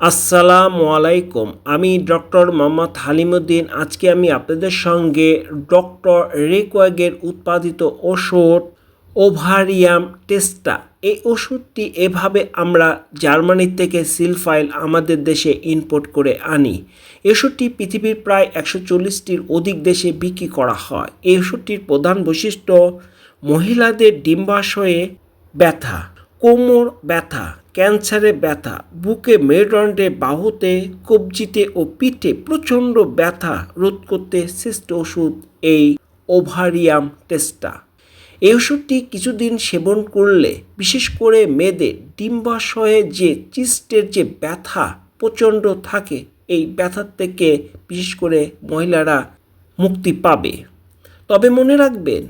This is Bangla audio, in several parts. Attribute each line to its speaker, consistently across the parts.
Speaker 1: আসসালামু আলাইকুম। আমি ডক্টর মোহাম্মদ হালিমুদ্দিন। আজকে আমি আপনাদের সঙ্গে ডক্টর রেকোয়াগের উৎপাদিত ওষুধ ওভারিয়াম টেস্টা এই ওষুধটি এভাবে আমরা জার্মানি থেকে সিলফাইল আমাদের দেশে ইম্পোর্ট করে আনি। এই ওষুধটি পৃথিবীর প্রায় একশো চল্লিশটির অধিক দেশে বিক্রি করা হয়। এই ওষুধটির প্রধান বৈশিষ্ট্য, মহিলাদের ডিম্বাশয়ে ব্যথা। কোমর ব্যথা, ক্যান্সারে ব্যথা, বুকে মেরুদণ্ডে বাহুতে, কবজিতে ও পিঠে প্রচণ্ড ব্যথা রোধ করতে শ্রেষ্ঠ ওষুধ এই ওভারিয়াম টেস্টা এই ওষুধটি কিছুদিন সেবন করলে, বিশেষ করে মেয়েদের ডিম্বাশয়ে যে চিস্টের যে ব্যথা প্রচণ্ড থাকে, এই ব্যথার থেকে বিশেষ করে মহিলারা মুক্তি পাবে। তবে মনে রাখবেন,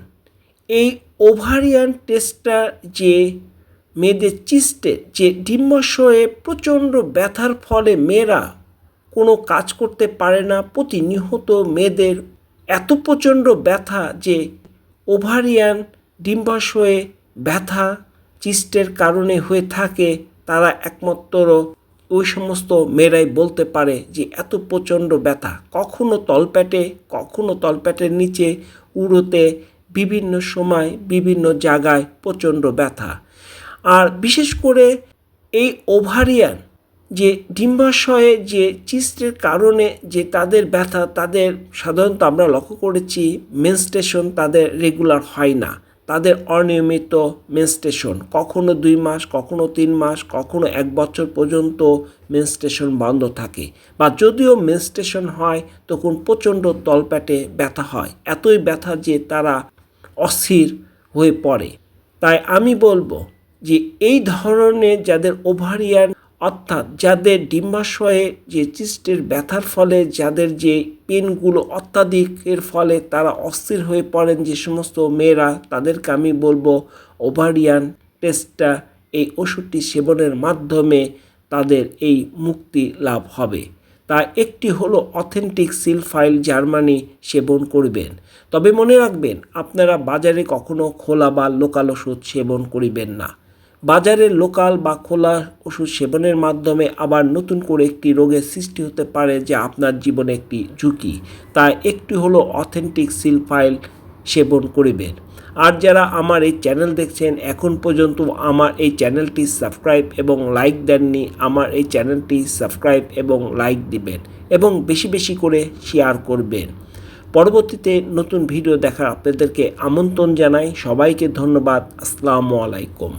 Speaker 1: এই ওভারিয়ান টেস্টটা যে মেয়েদের চিস্টে যে ডিম্বাশয়ে প্রচণ্ড ব্যথার ফলে মেয়েরা কোনো কাজ করতে পারে না প্রতিনিয়ত মেয়েদের এত প্রচণ্ড ব্যথা যে ওভারিয়ান ডিম্বাশয়ে ব্যথা চিস্টের কারণে হয়ে থাকে, তারা একমাত্র ওই সমস্ত মেয়েরাই বলতে পারে যে এত প্রচণ্ড ব্যথা। কখনো তলপ্যাটে কখনো তলপ্যাটের নিচে, উড়োতে, বিভিন্ন সময়, বিভিন্ন জায়গায় প্রচণ্ড ব্যথা। আর বিশেষ করে এই ওভারিয়ান যে ডিম্বাশয়ে যে চিস্টের কারণে যে তাদের ব্যথা, তাদের সাধারণত আমরা লক্ষ্য করেছি মেনস্টেশন তাদের রেগুলার হয় না। তাদের অনিয়মিত মেনস্টেশন, কখনো দুই মাস, কখনো তিন মাস, কখনো এক বছর পর্যন্ত মেনস্টেশন বন্ধ থাকে। বা যদিও মেনস্টেশন হয়, তখন প্রচণ্ড তলপ্যাটে ব্যথা হয়। এতই ব্যথা যে তারা অস্থির হয়ে পড়ে। তাই আমি বলব যে এই ধরনের যাদের ওভারিয়ান অর্থাৎ যাদের ডিম্বাশয়ে যে চিস্টের ব্যথার ফলে, যাদের যে পেনগুলো অত্যাধিকের ফলে তারা অস্থির হয়ে পড়েন, যে সমস্ত মেয়েরা, তাদেরকে আমি বলব ওভারিয়ান টেস্টটা, এই ওষুধটি সেবনের মাধ্যমে তাদের এই মুক্তি লাভ হবে। তা একটি হলো অথেন্টিক সিল ফাইল জার্মানি সেবন করবেন। তবে মনে রাখবেন, আপনারা বাজারে কখনো খোলা বা লোকাল ওষুধ সেবন করিবেন না। বাজারে লোকাল বা খোলা ওষুধ সেবনের মাধ্যমে আবার নতুন করে একটি রোগের সৃষ্টি হতে পারে যা আপনার জীবনে একটি ঝুঁকি। তাই একটি হলো অথেন্টিক সিল ফাইল সেবন করিবেন আর যারা আমার এই চ্যানেল দেখছেন, এখন পর্যন্ত আমার এই চ্যানেলটি সাবস্ক্রাইব এবং লাইক দেননি, আমার এই চ্যানেলটি সাবস্ক্রাইব এবং লাইক দিবেন এবং বেশি বেশি করে শেয়ার করবেন। পরবর্তীতে নতুন ভিডিও দেখার আপনাদেরকে আমন্ত্রণ জানাই। সবাইকে ধন্যবাদ। আসসালামু আলাইকুম।